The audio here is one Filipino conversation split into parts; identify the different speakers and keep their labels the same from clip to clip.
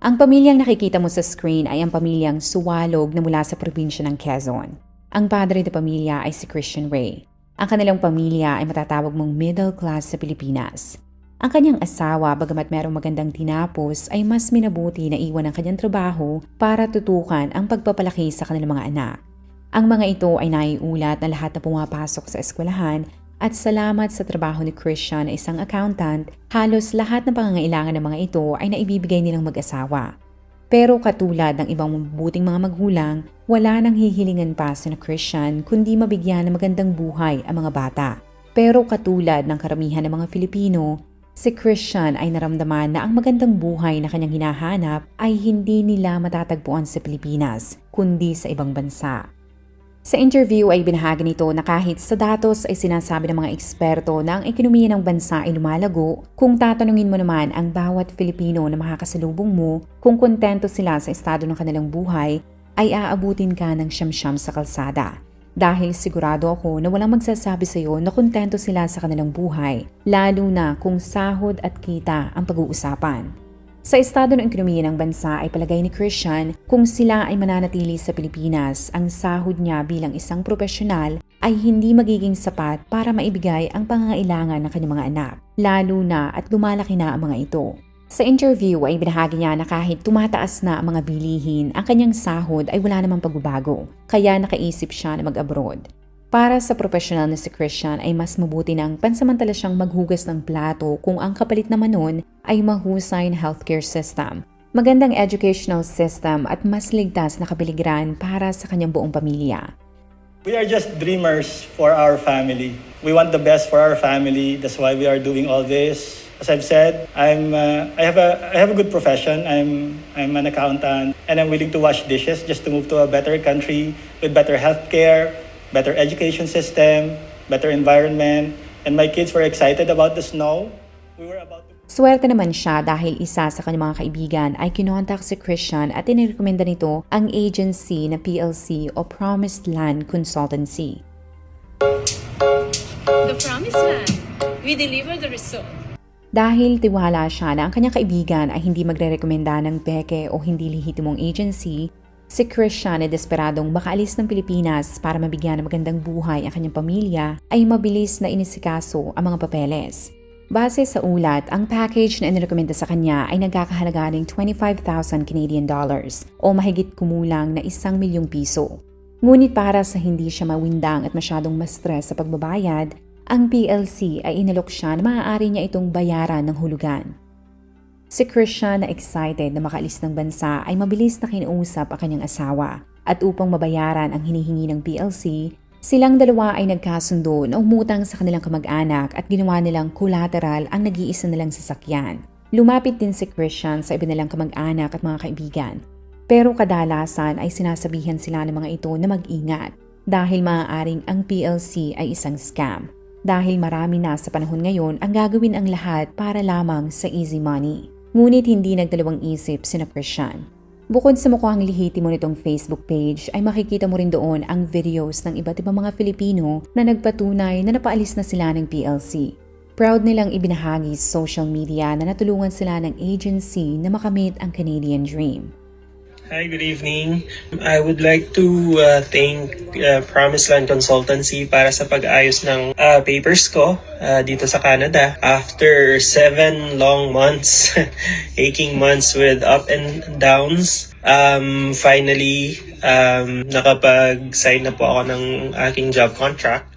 Speaker 1: Ang pamilyang nakikita mo sa screen ay ang pamilyang Suwalog na mula sa probinsya ng Quezon. Ang padre de pamilya ay si Christian Ray. Ang kanilang pamilya ay matatawag mong middle class sa Pilipinas. Ang kanyang asawa, bagamat merong magandang tinapos, ay mas minabuti na iwan ang kanyang trabaho para tutukan ang pagpapalaki sa kanilang mga anak. Ang mga ito ay naiulat na lahat na pumapasok sa eskwelahan at salamat sa trabaho ni Christian na isang accountant, halos lahat ng pangangailangan ng mga ito ay naibibigay nilang mag-asawa. Pero katulad ng ibang mabuting mga magulang, wala nang hihilingan pa si na Christian kundi mabigyan ng magandang buhay ang mga bata. Pero katulad ng karamihan ng mga Filipino, si Christian ay naramdaman na ang magandang buhay na kanyang hinahanap ay hindi nila matatagpuan sa Pilipinas, kundi sa ibang bansa. Sa interview ay binahagi nito na kahit sa datos ay sinasabi ng mga eksperto na ang ekonomiya ng bansa ay lumalago, kung tatanungin mo naman ang bawat Filipino na makakasalubong mo kung kontento sila sa estado ng kanilang buhay, ay aabutin ka ng siyam-siyam sa kalsada. Dahil sigurado ako na walang magsasabi sa iyo na kontento sila sa kanilang buhay, lalo na kung sahod at kita ang pag-uusapan. Sa estado ng ekonomiya ng bansa ay palagay ni Christian kung sila ay mananatili sa Pilipinas, ang sahod niya bilang isang profesional ay hindi magiging sapat para maibigay ang pangangailangan ng kanyang mga anak, lalo na at lumalaki na ang mga ito. Sa interview ay binahagi niya na kahit tumataas na ang mga bilihin, ang kanyang sahod ay wala namang pagbabago, kaya nakaisip siya na mag-abroad. Para sa professional na si Christian ay mas mabuti ng pansamantala siyang maghugas ng plato kung ang kapalit naman nun ay mahusay na healthcare system, magandang educational system at mas ligtas na kapiligiran para sa kanyang buong pamilya.
Speaker 2: We are just dreamers for our family. We want the best for our family. That's why we are doing all this. As I've said, I'm uh, I have a I have a good profession. I'm I'm an accountant and I'm willing to wash dishes just to move to a better country with better healthcare, better education system, better environment, and my kids were excited about the snow. We were about to
Speaker 1: Swerte naman siya dahil isa sa kanyang mga kaibigan ay kinontak si Christian at inirekomenda nito ang agency na PLC o Promised Land Consultancy.
Speaker 3: The promised land. We deliver the result.
Speaker 1: Dahil tiwala siya na ang kanyang kaibigan ay hindi magre-rekomenda ng peke o hindi lehitimong agency, Si Christian na desperadong makaalis ng Pilipinas para mabigyan ng magandang buhay ang kanyang pamilya ay mabilis na inisikaso ang mga papeles. Base sa ulat, ang package na inirekomenda sa kanya ay nagkakahalaga ng 25,000 Canadian dollars o mahigit kumulang na isang milyong piso. Ngunit para sa hindi siya mawindang at masyadong ma-stress sa pagbabayad, ang PLC ay inalok siya na maaari niya itong bayaran ng hulugan. Si Christian na excited na makaalis ng bansa ay mabilis na kinausap ang kanyang asawa at upang mabayaran ang hinihingi ng PLC, silang dalawa ay nagkasundo na umutang sa kanilang kamag-anak at ginawa nilang collateral ang nag-iisa nilang sasakyan. Lumapit din si Christian sa iba nilang kamag-anak at mga kaibigan. Pero kadalasan ay sinasabihan sila ng mga ito na mag-ingat dahil maaaring ang PLC ay isang scam. Dahil marami na sa panahon ngayon ang gagawin ang lahat para lamang sa easy money. Ngunit hindi nagdalawang isip sina Christian. Bukod sa mukhang lihitimo nitong Facebook page ay makikita mo rin doon ang videos ng iba't ibang mga Filipino na nagpatunay na napaalis na sila ng PLC. Proud nilang ibinahagi sa social media na natulungan sila ng agency na makamit ang Canadian Dream.
Speaker 4: Hi, good evening. I would like to uh, thank uh, Promised Land Consultancy para sa pag-ayos ng uh, papers ko uh, dito sa Canada. After seven long months, aching months with up and downs, um, finally, um, nakapag-sign na po ako ng aking job contract.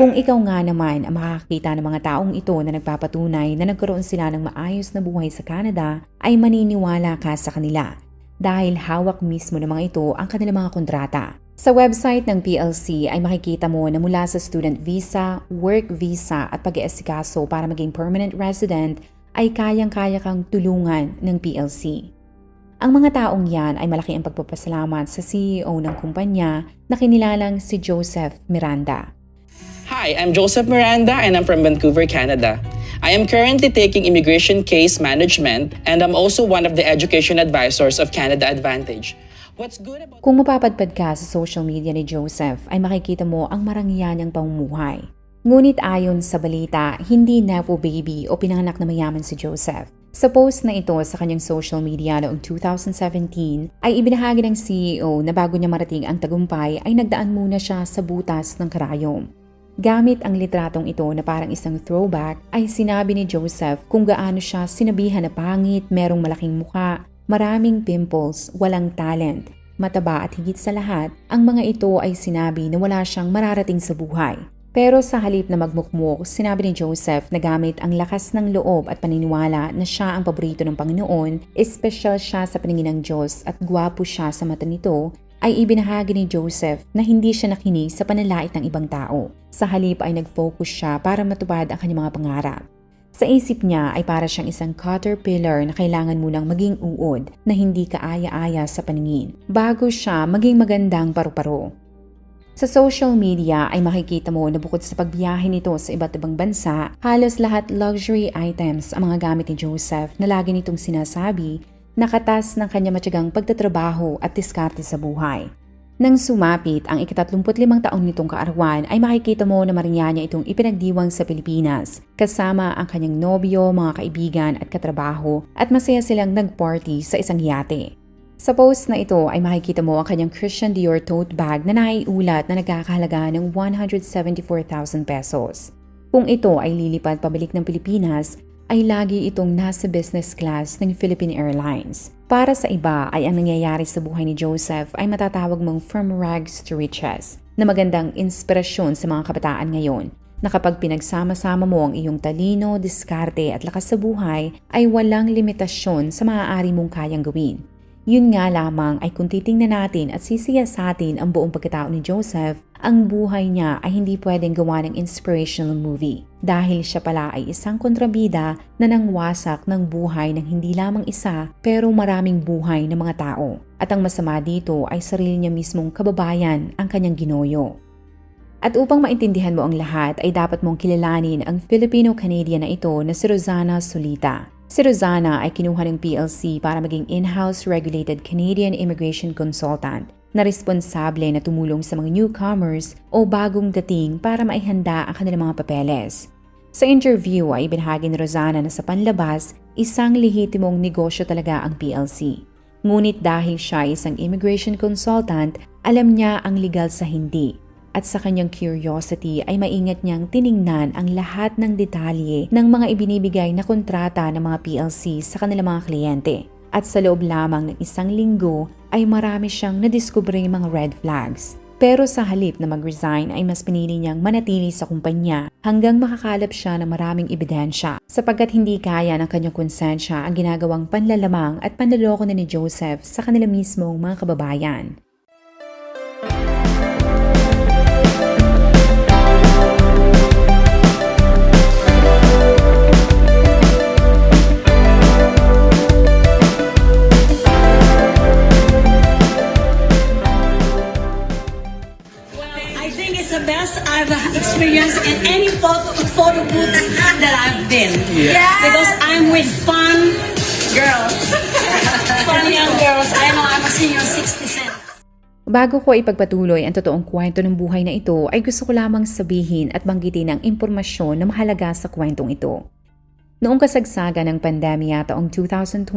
Speaker 1: Kung ikaw nga naman ang makakakita ng mga taong ito na nagpapatunay na nagkaroon sila ng maayos na buhay sa Canada, ay maniniwala ka sa kanila dahil hawak mismo ng mga ito ang kanilang mga kontrata. Sa website ng PLC ay makikita mo na mula sa student visa, work visa at pag-iasikaso para maging permanent resident ay kayang-kaya kang tulungan ng PLC. Ang mga taong yan ay malaki ang pagpapasalamat sa CEO ng kumpanya na kinilalang si Joseph Miranda.
Speaker 5: Hi, I'm Joseph Miranda and I'm from Vancouver, Canada. I am currently taking immigration case management and I'm also one of the education advisors of Canada Advantage. What's good about
Speaker 1: Kung mapapadpad ka sa social media ni Joseph ay makikita mo ang marangyanang pamumuhay. Ngunit ayon sa balita, hindi nepo baby o pinanganak na mayaman si Joseph. Sa post na ito sa kanyang social media noong 2017 ay ibinahagi ng CEO na bago niya marating ang tagumpay ay nagdaan muna siya sa butas ng karayom. Gamit ang litratong ito na parang isang throwback ay sinabi ni Joseph kung gaano siya sinabihan na pangit, merong malaking muka, maraming pimples, walang talent, mataba at higit sa lahat, ang mga ito ay sinabi na wala siyang mararating sa buhay. Pero sa halip na magmukmuk, sinabi ni Joseph na gamit ang lakas ng loob at paniniwala na siya ang paborito ng Panginoon, espesyal siya sa paningin ng Diyos at gwapo siya sa mata nito, ay ibinahagi ni Joseph na hindi siya nakinig sa panalait ng ibang tao. Sa halip ay nag-focus siya para matupad ang kanyang mga pangarap. Sa isip niya ay para siyang isang caterpillar na kailangan munang maging uod na hindi kaaya-aya sa paningin bago siya maging magandang paru-paro. Sa social media ay makikita mo na bukod sa pagbiyahe nito sa iba't ibang bansa, halos lahat luxury items ang mga gamit ni Joseph na lagi nitong sinasabi na katas ng kanya matyagang pagtatrabaho at diskarte sa buhay. Nang sumapit ang ikatatlumputlimang taon nitong kaarawan ay makikita mo na marinya niya itong ipinagdiwang sa Pilipinas kasama ang kanyang nobyo, mga kaibigan at katrabaho at masaya silang nagparty sa isang yate. Sa post na ito ay makikita mo ang kanyang Christian Dior tote bag na naiulat na nagkakahalaga ng 174,000 pesos. Kung ito ay lilipad pabalik ng Pilipinas, ay lagi itong nasa business class ng Philippine Airlines. Para sa iba ay ang nangyayari sa buhay ni Joseph ay matatawag mong from rags to riches na magandang inspirasyon sa mga kabataan ngayon na kapag pinagsama-sama mo ang iyong talino, diskarte at lakas sa buhay ay walang limitasyon sa maaari mong kayang gawin. Yun nga lamang ay kung titingnan natin at sisiyasatin ang buong pagkatao ni Joseph, ang buhay niya ay hindi pwedeng gawa ng inspirational movie dahil siya pala ay isang kontrabida na nangwasak ng buhay ng hindi lamang isa pero maraming buhay ng mga tao. At ang masama dito ay sarili niya mismong kababayan ang kanyang ginoyo. At upang maintindihan mo ang lahat ay dapat mong kilalanin ang Filipino-Canadian na ito na si Rosana Solita. Si Rosana ay kinuha ng PLC para maging in-house regulated Canadian immigration consultant na responsable na tumulong sa mga newcomers o bagong dating para maihanda ang kanilang mga papeles. Sa interview ay ibinahagi ni Rosana na sa panlabas, isang lehitimong negosyo talaga ang PLC. Ngunit dahil siya ay isang immigration consultant, alam niya ang legal sa hindi at sa kanyang curiosity ay maingat niyang tiningnan ang lahat ng detalye ng mga ibinibigay na kontrata ng mga PLC sa kanilang mga kliyente. At sa loob lamang ng isang linggo ay marami siyang nadiskubre mga red flags. Pero sa halip na mag-resign ay mas pinili niyang manatili sa kumpanya hanggang makakalap siya ng maraming ebidensya sapagkat hindi kaya ng kanyang konsensya ang ginagawang panlalamang at panloloko na ni Joseph sa kanila mismong mga kababayan.
Speaker 6: I've experienced in any photo, photo booth that I've been. Because I'm with fun girls. fun young girls. I know I'm a senior 60 cent.
Speaker 1: Bago ko ipagpatuloy ang totoong kwento ng buhay na ito ay gusto ko lamang sabihin at banggitin ang impormasyon na mahalaga sa kwentong ito. Noong kasagsaga ng pandemya taong 2020,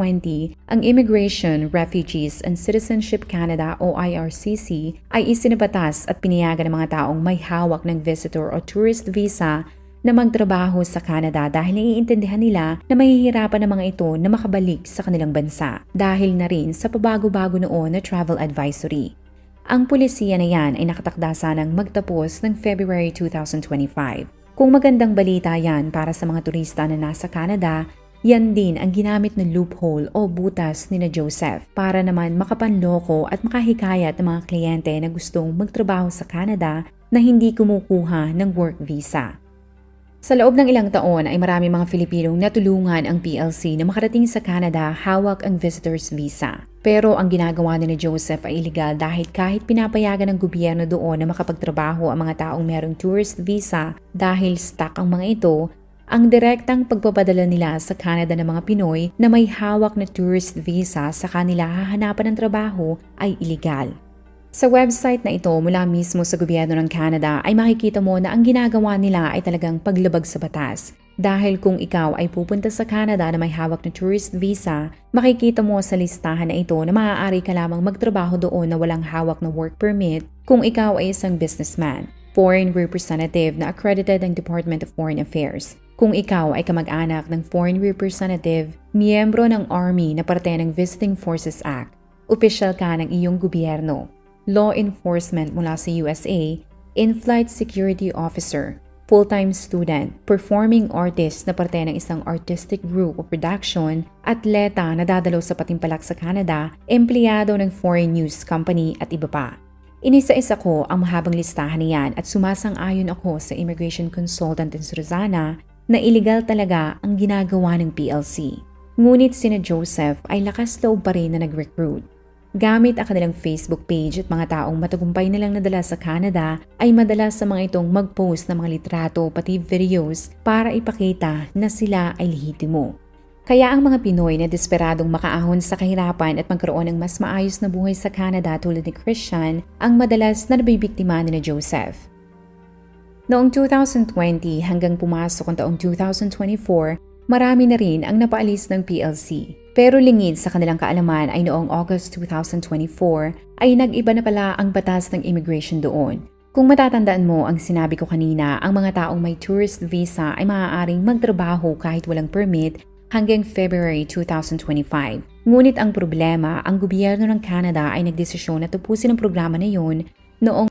Speaker 1: ang Immigration, Refugees and Citizenship Canada o IRCC ay isinabatas at pinayagan ng mga taong may hawak ng visitor o tourist visa na magtrabaho sa Canada dahil naiintindihan nila na mahihirapan ng mga ito na makabalik sa kanilang bansa dahil na rin sa pabago-bago noon na travel advisory. Ang pulisiya na yan ay nakatakda sanang magtapos ng February 2025. Kung magandang balita yan para sa mga turista na nasa Canada, Yan din ang ginamit na loophole o butas ni na Joseph para naman makapanloko at makahikayat ng mga kliyente na gustong magtrabaho sa Canada na hindi kumukuha ng work visa. Sa loob ng ilang taon ay marami mga Filipinong natulungan ang PLC na makarating sa Canada hawak ang visitor's visa. Pero ang ginagawa ni Joseph ay illegal dahil kahit pinapayagan ng gobyerno doon na makapagtrabaho ang mga taong merong tourist visa dahil stuck ang mga ito, ang direktang pagpapadala nila sa Canada ng mga Pinoy na may hawak na tourist visa sa kanila hahanapan ng trabaho ay illegal. Sa website na ito mula mismo sa gobyerno ng Canada ay makikita mo na ang ginagawa nila ay talagang paglabag sa batas. Dahil kung ikaw ay pupunta sa Canada na may hawak na tourist visa, makikita mo sa listahan na ito na maaari ka lamang magtrabaho doon na walang hawak na work permit kung ikaw ay isang businessman, foreign representative na accredited ng Department of Foreign Affairs. Kung ikaw ay kamag-anak ng foreign representative, miyembro ng Army na parte ng Visiting Forces Act, opisyal ka ng iyong gobyerno, law enforcement mula sa USA, in-flight security officer, full-time student, performing artist na parte ng isang artistic group o production, atleta na dadalo sa patimpalak sa Canada, empleyado ng foreign news company at iba pa. Inisa-isa ko ang mahabang listahan niyan at sumasang-ayon ako sa immigration consultant in Surzana na iligal talaga ang ginagawa ng PLC. Ngunit sina Joseph ay lakas loob pa rin na nag-recruit. Gamit ang kanilang Facebook page at mga taong matagumpay nilang nadala sa Canada ay madalas sa mga itong mag-post ng mga litrato pati videos para ipakita na sila ay lehitimo. Kaya ang mga Pinoy na desperadong makaahon sa kahirapan at magkaroon ng mas maayos na buhay sa Canada tulad ni Christian ang madalas na nabibiktima ni na Joseph. Noong 2020 hanggang pumasok ang taong 2024, marami na rin ang napaalis ng PLC. Pero lingid sa kanilang kaalaman ay noong August 2024 ay nag-iba na pala ang batas ng immigration doon. Kung matatandaan mo ang sinabi ko kanina, ang mga taong may tourist visa ay maaaring magtrabaho kahit walang permit hanggang February 2025. Ngunit ang problema, ang gobyerno ng Canada ay nagdesisyon na tapusin ang programa na yun noong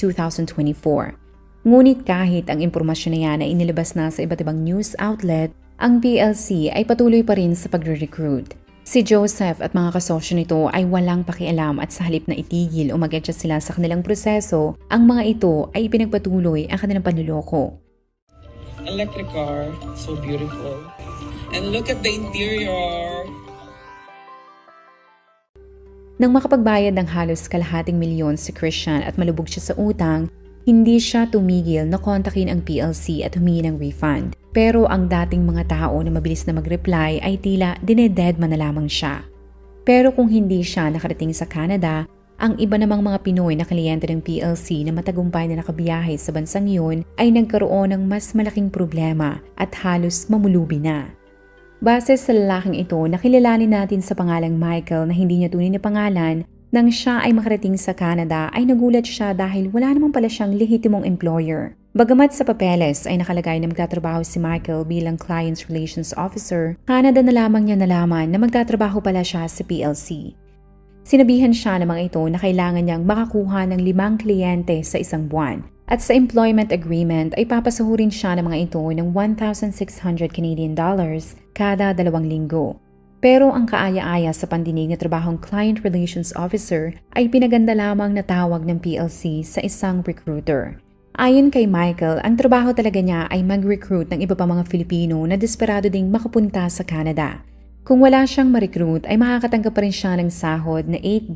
Speaker 1: 2024. Ngunit kahit ang impormasyon na yan ay inilabas na sa iba't ibang news outlet, ang PLC ay patuloy pa rin sa pagre-recruit. Si Joseph at mga kasosyo nito ay walang pakialam at sa halip na itigil o mag-adjust sila sa kanilang proseso, ang mga ito ay ipinagpatuloy ang kanilang panluloko.
Speaker 5: Electric car, so beautiful. And look at the interior.
Speaker 1: Nang makapagbayad ng halos kalahating milyon si Christian at malubog siya sa utang, hindi siya tumigil na kontakin ang PLC at humingi ng refund. Pero ang dating mga tao na mabilis na mag-reply ay tila dinededma na lamang siya. Pero kung hindi siya nakarating sa Canada, ang iba namang mga Pinoy na kliyente ng PLC na matagumpay na nakabiyahe sa bansang yun ay nagkaroon ng mas malaking problema at halos mamulubi na. Base sa lalaking ito, nakilalanin natin sa pangalang Michael na hindi niya tunay na pangalan nang siya ay makarating sa Canada ay nagulat siya dahil wala naman pala siyang lehitimong employer. Bagamat sa papeles ay nakalagay na magtatrabaho si Michael bilang Clients Relations Officer, Canada na lamang niya nalaman na magtatrabaho pala siya sa PLC. Sinabihan siya ng mga ito na kailangan niyang makakuha ng limang kliyente sa isang buwan. At sa employment agreement ay papasahurin siya ng mga ito ng 1,600 Canadian dollars kada dalawang linggo. Pero ang kaaya-aya sa pandinig na trabahong Client Relations Officer ay pinaganda lamang na tawag ng PLC sa isang recruiter. Ayon kay Michael, ang trabaho talaga niya ay mag-recruit ng iba pa mga Filipino na desperado ding makapunta sa Canada. Kung wala siyang ma-recruit ay makakatanggap pa rin siya ng sahod na $8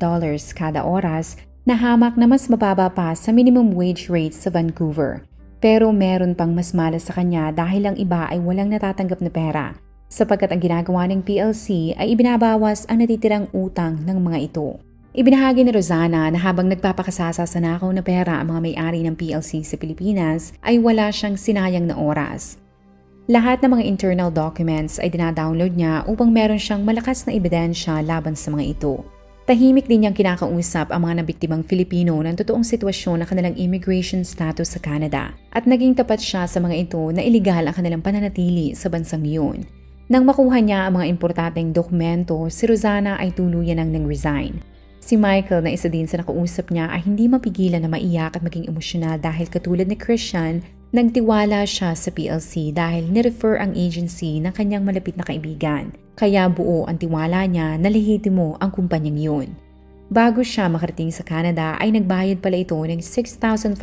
Speaker 1: kada oras na hamak na mas mababa pa sa minimum wage rate sa Vancouver. Pero meron pang mas malas sa kanya dahil ang iba ay walang natatanggap na pera sapagkat ang ginagawa ng PLC ay ibinabawas ang natitirang utang ng mga ito. Ibinahagi ni Rosana na habang nagpapakasasa sa nakaw na pera ang mga may-ari ng PLC sa Pilipinas ay wala siyang sinayang na oras. Lahat ng mga internal documents ay dinadownload niya upang meron siyang malakas na ebidensya laban sa mga ito. Tahimik din niyang kinakausap ang mga nabiktimang Filipino ng totoong sitwasyon ng kanilang immigration status sa Canada at naging tapat siya sa mga ito na iligal ang kanilang pananatili sa bansang iyon. Nang makuha niya ang mga importanteng dokumento, si Rosana ay tuluyan ang nang-resign. Si Michael na isa din sa nakausap niya ay hindi mapigilan na maiyak at maging emosyonal dahil katulad ni Christian, Nagtiwala siya sa PLC dahil nirefer ang agency ng kanyang malapit na kaibigan. Kaya buo ang tiwala niya na lehitimo ang kumpanyang yun. Bago siya makarating sa Canada ay nagbayad pala ito ng 6,500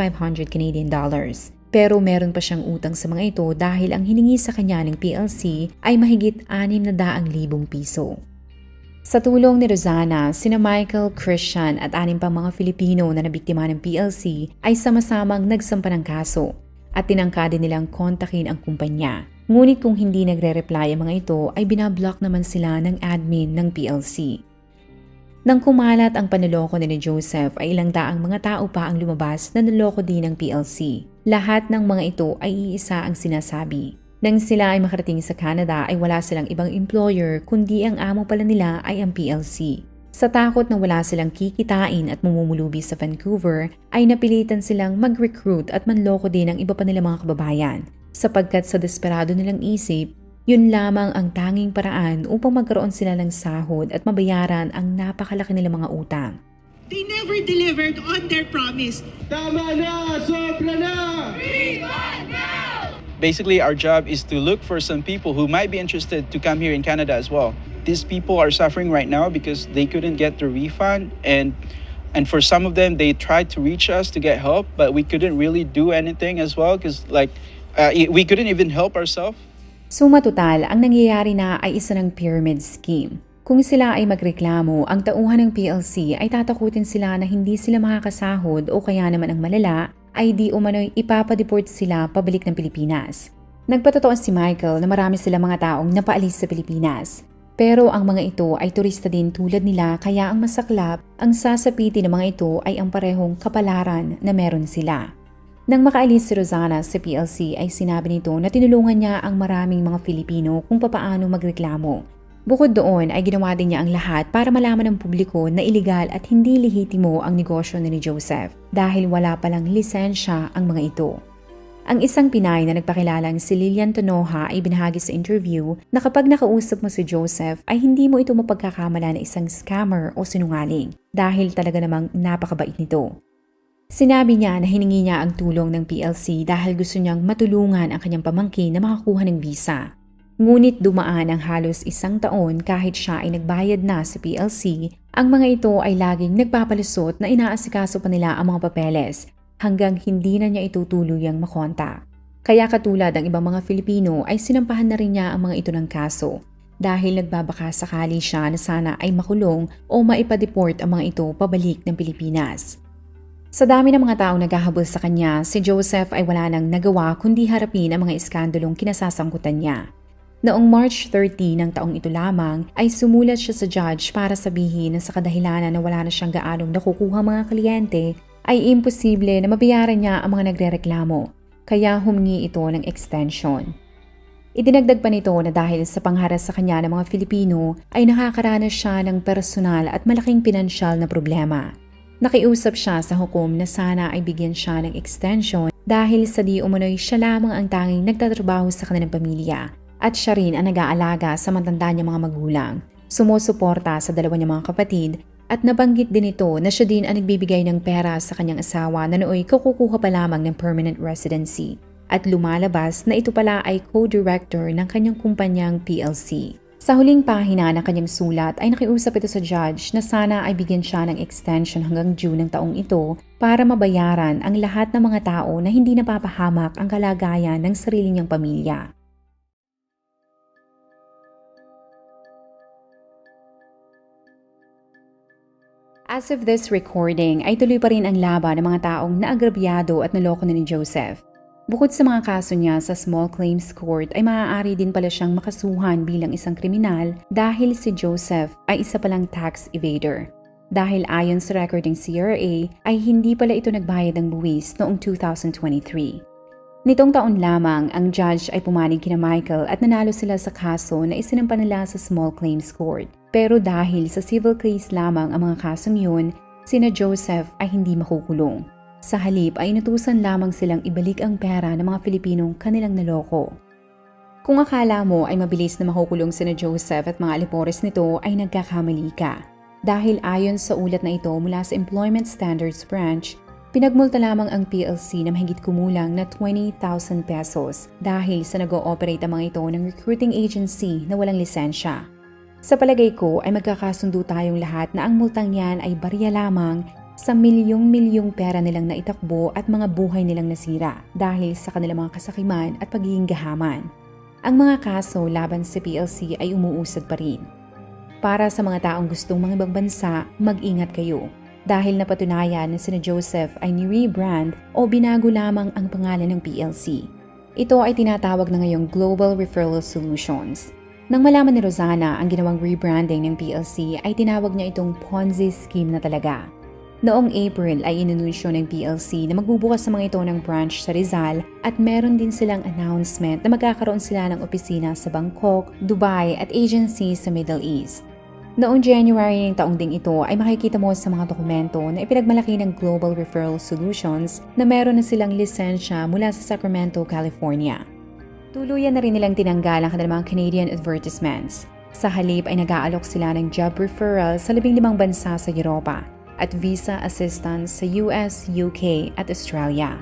Speaker 1: Canadian dollars. Pero meron pa siyang utang sa mga ito dahil ang hiningi sa kanya ng PLC ay mahigit 600,000 piso. Sa tulong ni Rosana, sina Michael, Christian at anim pang mga Filipino na nabiktima ng PLC ay sama-samang nagsampa ng kaso at tinangka din nilang kontakin ang kumpanya. Ngunit kung hindi nagre-reply ang mga ito ay binablock naman sila ng admin ng PLC. Nang kumalat ang panloloko ni Joseph ay ilang daang mga tao pa ang lumabas na naloko din ng PLC. Lahat ng mga ito ay iisa ang sinasabi. Nang sila ay makarating sa Canada ay wala silang ibang employer kundi ang amo pala nila ay ang PLC. Sa takot na wala silang kikitain at mumumulubi sa Vancouver, ay napilitan silang mag-recruit at manloko din ang iba pa nilang mga kababayan. Sapagkat sa desperado nilang isip, yun lamang ang tanging paraan upang magkaroon sila ng sahod at mabayaran ang napakalaki nilang mga utang.
Speaker 7: They never delivered on their promise.
Speaker 8: Basically, our job is to look for some people who might be interested to come here in Canada as well. These people are suffering right now because they couldn't get the refund and and for some of them they tried to reach us to get help but we couldn't really do anything as well because like uh, we couldn't even help ourselves
Speaker 1: Suma total, ang nangyayari na ay isa ng pyramid scheme. Kung sila ay magreklamo, ang tauhan ng PLC ay tatakutin sila na hindi sila makakasahod o kaya naman ang malala ay di umano'y ipapadeport sila pabalik ng Pilipinas. Nagpatotoo si Michael na marami sila mga taong napaalis sa Pilipinas. Pero ang mga ito ay turista din tulad nila kaya ang masaklap, ang sasapitin ng mga ito ay ang parehong kapalaran na meron sila. Nang makaalis si Rosana sa PLC ay sinabi nito na tinulungan niya ang maraming mga Filipino kung papaano magreklamo. Bukod doon ay ginawa din niya ang lahat para malaman ng publiko na iligal at hindi lehitimo ang negosyo ni Joseph dahil wala palang lisensya ang mga ito. Ang isang Pinay na nagpakilalang si Lilian Tonoha ay binahagi sa interview na kapag nakausap mo si Joseph ay hindi mo ito mapagkakamala na isang scammer o sinungaling dahil talaga namang napakabait nito. Sinabi niya na hiningi niya ang tulong ng PLC dahil gusto niyang matulungan ang kanyang pamangkin na makakuha ng visa. Ngunit dumaan ang halos isang taon kahit siya ay nagbayad na sa PLC, ang mga ito ay laging nagpapalusot na inaasikaso pa nila ang mga papeles hanggang hindi na niya ito tuluyang makonta. Kaya katulad ang ibang mga Filipino ay sinampahan na rin niya ang mga ito ng kaso dahil nagbabaka sakali siya na sana ay makulong o maipadeport ang mga ito pabalik ng Pilipinas. Sa dami ng mga taong naghahabol sa kanya, si Joseph ay wala nang nagawa kundi harapin ang mga iskandalong kinasasangkutan niya. Noong March 30 ng taong ito lamang ay sumulat siya sa judge para sabihin na sa kadahilanan na wala na siyang gaanong nakukuha mga kliyente ay imposible na mabayaran niya ang mga nagrereklamo kaya humingi ito ng extension. Idinagdag pa nito na dahil sa pangharas sa kanya ng mga Filipino ay nakakaranas siya ng personal at malaking pinansyal na problema. Nakiusap siya sa hukom na sana ay bigyan siya ng extension dahil sa di umano'y siya lamang ang tanging nagtatrabaho sa kanilang pamilya at siya rin ang nag-aalaga sa matanda niya mga magulang, sumusuporta sa dalawa niya mga kapatid at nabanggit din ito na siya din ang nagbibigay ng pera sa kanyang asawa na nooy kukukuha pa lamang ng permanent residency at lumalabas na ito pala ay co-director ng kanyang kumpanyang PLC. Sa huling pahina ng kanyang sulat ay nakiusap ito sa judge na sana ay bigyan siya ng extension hanggang June ng taong ito para mabayaran ang lahat ng mga tao na hindi napapahamak ang kalagayan ng sarili niyang pamilya. As of this recording ay tuloy pa rin ang laban ng mga taong naagrabyado at naloko na ni Joseph. Bukod sa mga kaso niya sa small claims court ay maaari din pala siyang makasuhan bilang isang kriminal dahil si Joseph ay isa palang tax evader. Dahil ayon sa recording CRA ay hindi pala ito nagbayad ng buwis noong 2023. Nitong taon lamang, ang judge ay pumanig kina Michael at nanalo sila sa kaso na isinampa nila sa small claims court. Pero dahil sa civil case lamang ang mga kasong yun, sina Joseph ay hindi makukulong. Sa halip ay inutusan lamang silang ibalik ang pera ng mga Filipinong kanilang naloko. Kung akala mo ay mabilis na makukulong sina Joseph at mga alipores nito ay nagkakamali ka. Dahil ayon sa ulat na ito mula sa Employment Standards Branch, Pinagmulta lamang ang PLC na mahigit kumulang na 20,000 pesos dahil sa nag-ooperate ang mga ito ng recruiting agency na walang lisensya. Sa palagay ko ay magkakasundo tayong lahat na ang multang yan ay barya lamang sa milyong-milyong pera nilang naitakbo at mga buhay nilang nasira dahil sa kanilang mga kasakiman at pagiging gahaman. Ang mga kaso laban sa PLC ay umuusad pa rin. Para sa mga taong gustong mga ibang bansa, mag-ingat kayo dahil napatunayan na sina Joseph ay ni-rebrand o binago lamang ang pangalan ng PLC. Ito ay tinatawag na ngayong Global Referral Solutions. Nang malaman ni Rosana ang ginawang rebranding ng PLC ay tinawag niya itong Ponzi scheme na talaga. Noong April ay inununsyo ng PLC na magbubukas sa mga ito ng branch sa Rizal at meron din silang announcement na magkakaroon sila ng opisina sa Bangkok, Dubai at agency sa Middle East. Noong January ng taong ding ito ay makikita mo sa mga dokumento na ipinagmalaki ng Global Referral Solutions na meron na silang lisensya mula sa Sacramento, California. Tuluyan na rin nilang tinanggal ang kanilang Canadian advertisements. Sa halip ay nag-aalok sila ng job referral sa labing limang bansa sa Europa at visa assistance sa US, UK at Australia.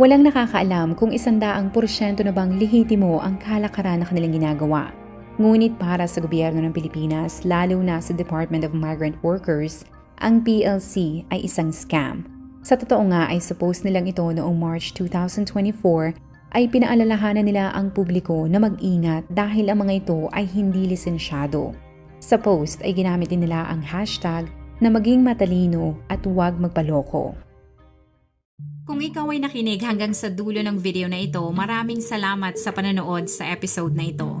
Speaker 1: Walang nakakaalam kung isandaang porsyento na bang lihitimo ang kalakaran na kanilang ginagawa. Ngunit para sa gobyerno ng Pilipinas, lalo na sa Department of Migrant Workers, ang PLC ay isang scam. Sa totoo nga ay suppose nilang ito noong March 2024 ay pinaalalahanan nila ang publiko na mag-ingat dahil ang mga ito ay hindi lisensyado. Sa post ay ginamit din nila ang hashtag na maging matalino at huwag magpaloko.
Speaker 9: Kung ikaw ay nakinig hanggang sa dulo ng video na ito, maraming salamat sa panonood sa episode na ito.